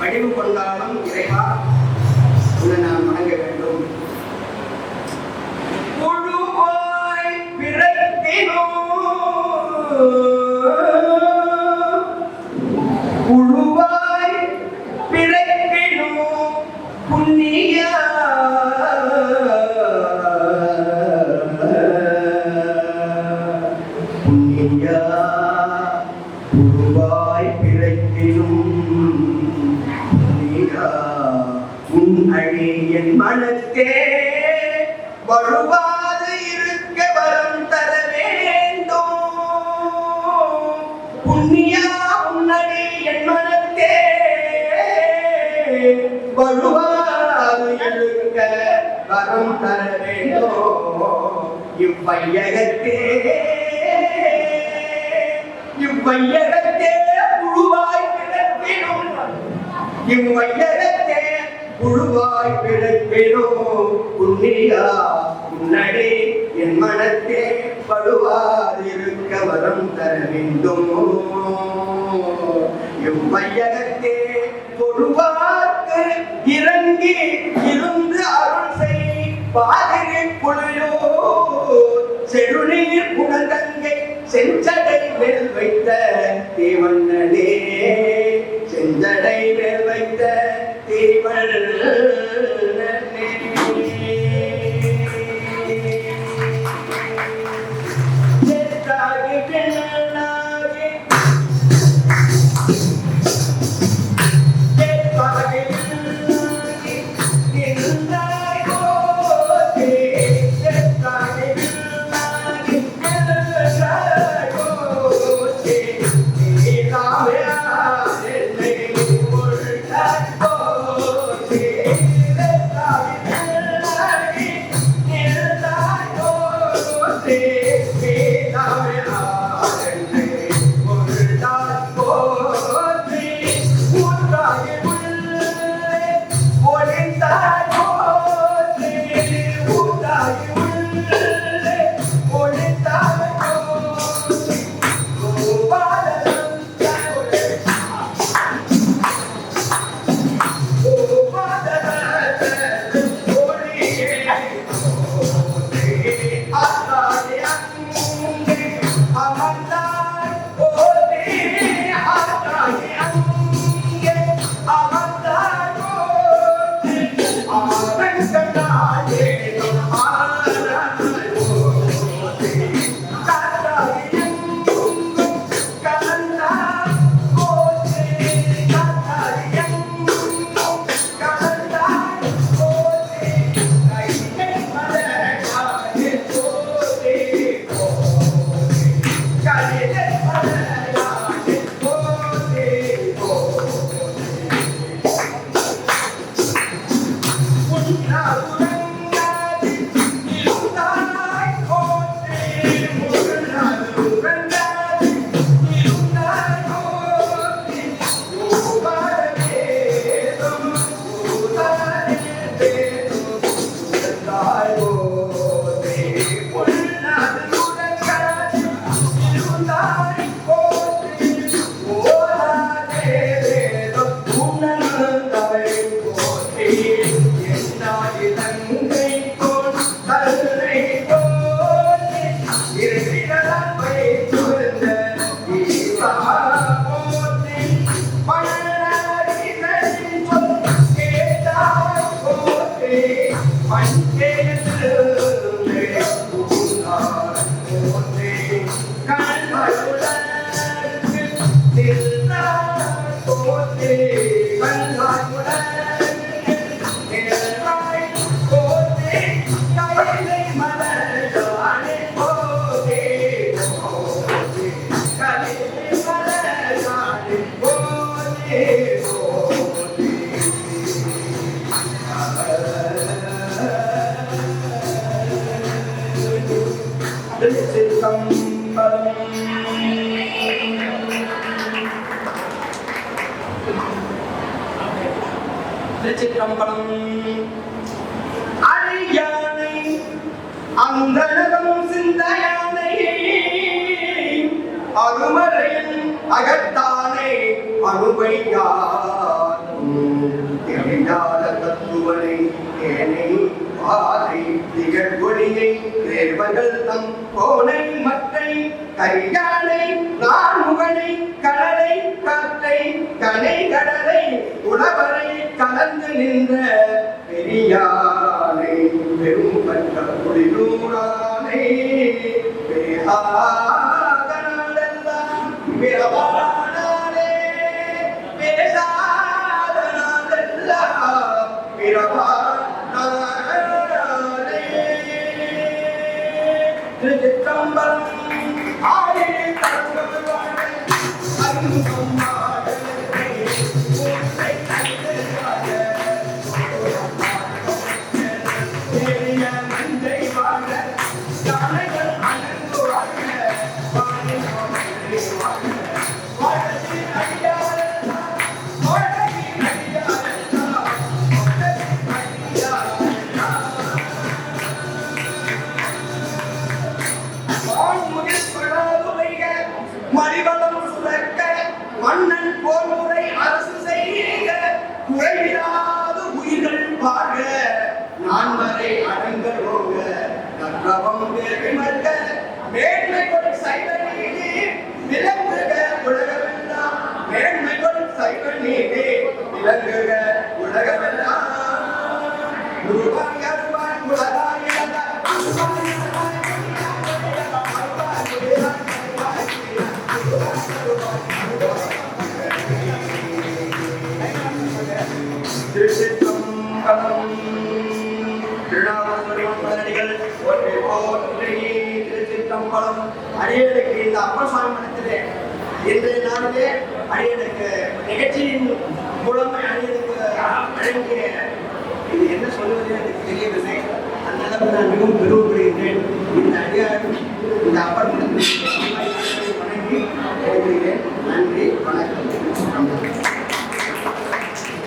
வடிவு கொண்டாலும் இறைவா உன்னை நான் வணங்க வேண்டும். புழுவாய் பிறக்கினோ புழுவாய் பிறக்கினும் புண்ணியா உன் அழி மனத்தே வழுவாது இருக்க வரம் தர வேண்டும். புண்ணியா உன்னடி என் மனத்தே வழுவாது இருக்க வரம் தர வேண்டும். இவ்வையகத்தே இவ்வையகத்தே. இம்மையகத்தே குழுவாய் பிறப்பினோ புண்ணியா உன்னடே என் மனத்தே படுவாதிருக்க வரம் தர வேண்டும். இம்மையகத்தே பொழுவார்க்கு இறங்கி இருந்து அருள் செய். பாதிரி புழையோ செழுநீர் குணகங்கை செஞ்சடை மேல் வைத்த தேவண்ணனே divided Hallelujah. Forte. திருச்சிற்றம்பலம். அரியானை அந்தனகம் சிந்தையானை அருமறையன் அகத்தானை அருமையாத தத்துவனை தேனை பாதை திகழ்வொழியை தேவர்கள் கடலை உழவரை கலந்து நின்ற பெரியானை பெரும் பற்ற குடிநூறானை பேசாத நாளெல்லாம் பிறவானானே. திருச்சிற்றம்பலம் Obrigado. அடியேனுக்கு இந்த அப்பர் சுவாமி மடத்திலே இன்றைய நாளிலே அடியனுக்கு நிகழ்ச்சியின் மூலம் அடியனுக்கு வழங்கிய இது என்ன சொல்வது எனக்கு தெரியவில்லை. as a new guru created with the idea, with the opportunity to combine